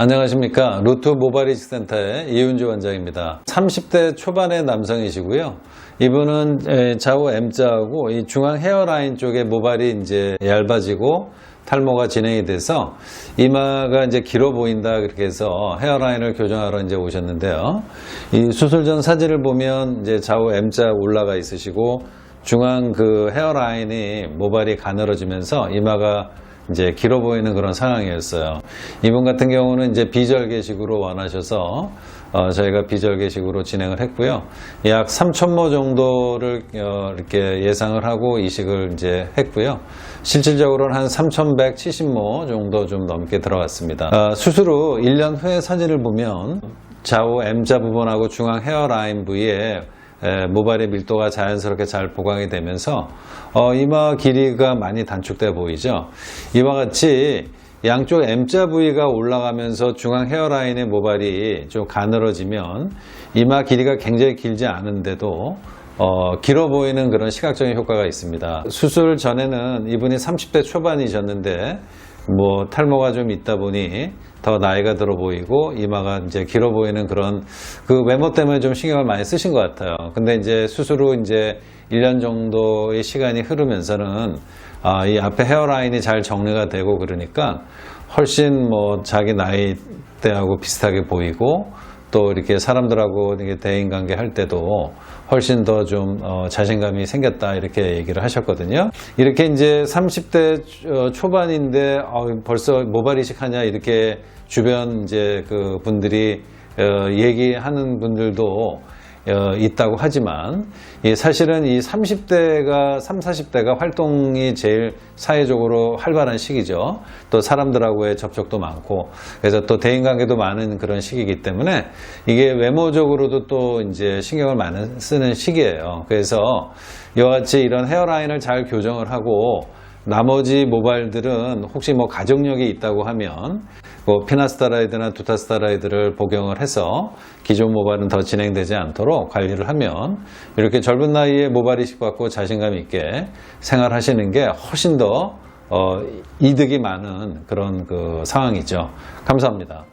안녕하십니까. 루트 모바일 이식센터의 이윤주 원장입니다. 30대 초반의 남성이시고요. 이분은 에, 좌우 M자하고 이 중앙 헤어라인 쪽에 모발이 이제 얇아지고 탈모가 진행이 돼서 이마가 이제 길어 보인다 그렇게 해서 헤어라인을 교정하러 이제 오셨는데요. 이 수술 전 사진을 보면 이제 좌우 M자 올라가 있으시고 중앙 그 헤어라인이 모발이 가늘어지면서 이마가 이제 길어 보이는 그런 상황이었어요. 이분 같은 경우는 이제 비절개식으로 원하셔서 어, 저희가 비절개식으로 진행을 했고요. 약 3천모 정도를 어, 이렇게 예상을 하고 이식을 이제 했고요. 실질적으로는 한 3,170모 정도 좀 넘게 들어갔습니다. 어, 수술 후 1년 후의 사진을 보면 좌우 M자 부분하고 중앙 헤어라인 부위에 에, 모발의 밀도가 자연스럽게 잘 보강이 되면서 어, 이마 길이가 많이 단축돼 보이죠. 이와 같이 양쪽 M자 부위가 올라가면서 중앙 헤어라인의 모발이 좀 가늘어지면 이마 길이가 굉장히 길지 않은데도 어, 길어 보이는 그런 시각적인 효과가 있습니다. 수술 전에는 이분이 30대 초반이셨는데 뭐 탈모가 좀 있다 보니 더 나이가 들어 보이고 이마가 이제 길어 보이는 그런 그 외모 때문에 좀 신경을 많이 쓰신 것 같아요. 근데 이제 수술 후 이제 1년 정도의 시간이 흐르면서는 아, 이 앞에 헤어라인이 잘 정리가 되고 그러니까 훨씬 뭐 자기 나이 때하고 비슷하게 보이고 또 이렇게 사람들하고 이렇게 대인 관계 할 때도 훨씬 더 좀 자신감이 생겼다 이렇게 얘기를 하셨거든요. 이렇게 이제 30대 어, 초반인데 어, 벌써 모발 이식하냐 이렇게 주변 이제 그 분들이 어, 얘기하는 분들도 어, 있다고 하지만 이 사실은 이 30대가 3, 40대가 활동이 제일 사회적으로 활발한 시기죠. 또 사람들하고의 접촉도 많고 그래서 또 대인 관계도 많은 그런 시기이기 때문에 이게 외모적으로도 또 이제 신경을 많이 쓰는 시기예요. 그래서 같이 이런 헤어라인을 잘 교정을 하고 나머지 모발들은 혹시 뭐 가족력이 있다고 하면 뭐 피나스타라이드나 두타스타라이드를 복용을 해서 기존 모발은 더 진행되지 않도록 관리를 하면 이렇게 젊은 나이에 모발 이식 받고 자신감 있게 생활하시는 게 훨씬 더 어, 이득이 많은 그런 그 상황이죠. 감사합니다.